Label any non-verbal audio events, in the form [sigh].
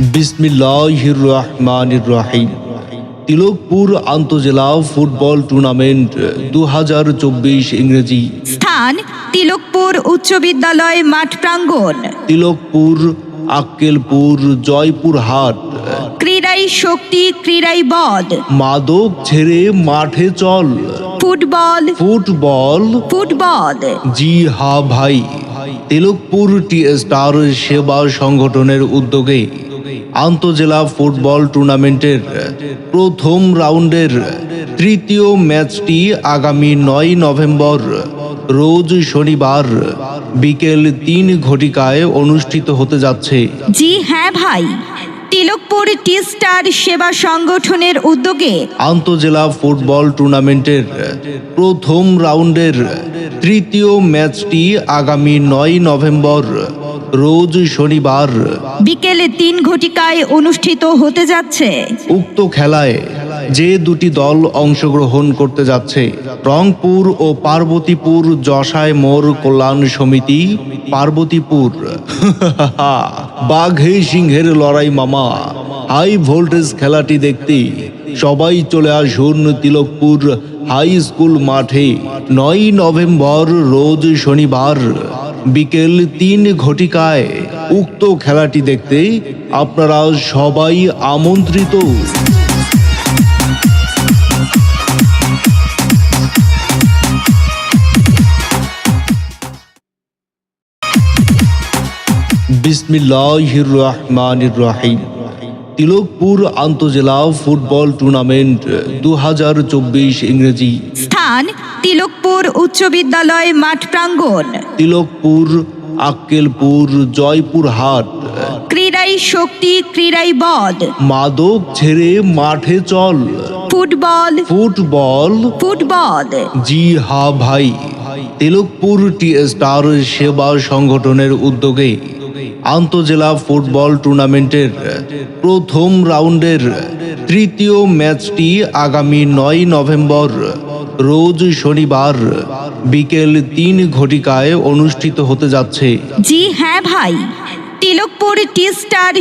বিসমিল্লাহির রহমানির রহিম তিলকপুর আন্তজেলা ফুটবল টুর্নামেন্ট দু হাজার চব্বিশ ইংরেজি। স্থান তিলকপুর উচ্চ বিদ্যালয় মাঠ প্রাঙ্গণ। তিলকপুর আক্কেলপুর জয়পুরহাট। ক্রীড়াই শক্তি ক্রীড়াই বদ মাদক ছেড়ে মাঠে চল। ফুটবল। ফুটবল। ফুটবল। জি হা ভাই। তিলকপুর টি স্টার সেবা সংগঠনের উদ্যোগে আন্তজেলা ফুটবল টুর্নামেন্টের প্রথম রাউন্ডের তৃতীয় ম্যাচটি আগামী নয় নভেম্বর, রোজ শনিবার বিকেল তিন ঘটিকায় অনুষ্ঠিত হতে যাচ্ছে। জি হ্যাঁ ভাই। তিলকপুর টি স্টার সেবা সংগঠনের উদ্যোগে আন্তজেলা ফুটবল টুর্নামেন্টের প্রথম রাউন্ডের তৃতীয় ম্যাচটি আগামী নয় নভেম্বর রোজ শনিবার। বিকেলে তিন ঘটিকায় অনুষ্ঠিত হতে যাচ্ছে। উক্ত খেলায় যে দুটি দল অংশগ্রহণ করতে যাচ্ছে, রংপুর ও পার্বতীপুর যশায় মোর কল্যাণ সমিতি, পার্বতীপুর। [laughs] বাঘে সিংহের লড়াই মামা, হাই ভোল্টেজ খেলাটি দেখতে। সবাই চলে আসুন তিলকপুর হাই স্কুল মাঠে। নয় নভেম্বর রোজ শনিবার, বিকেল তিন ঘটিকায়। উক্ত খেলাটি দেখতে আপনারা সবাই আমন্ত্রিত। বিসমিল্লাহির রহমানির রহিম তিলকপুর আন্তজেলা ফুটবল টুর্নামেন্ট দু হাজার চব্বিশ ইংরেজি। স্থান তিলকপুর উচ্চ বিদ্যালয় মাঠ প্রাঙ্গণ। তিলকপুর আক্কেলপুর জয়পুরহাট। ক্রীড়াই শক্তি ক্রীড়াই বদ মাদক ছেড়ে মাঠে চল। ফুটবল। ফুটবল। ফুটবল। জি হা ভাই। তিলকপুর টি স্টার সেবা সংগঠনের উদ্যোগে আন্তজেলা ফুটবল টুর্নামেন্টের প্রথম রাউন্ডের তৃতীয় ম্যাচটি আগামী নয় নভেম্বর, রোজ শনিবার বিকেল তিন ঘটিকায় অনুষ্ঠিত হতে যাচ্ছে। জি হ্যাঁ ভাই, তিলকপুর টি স্টার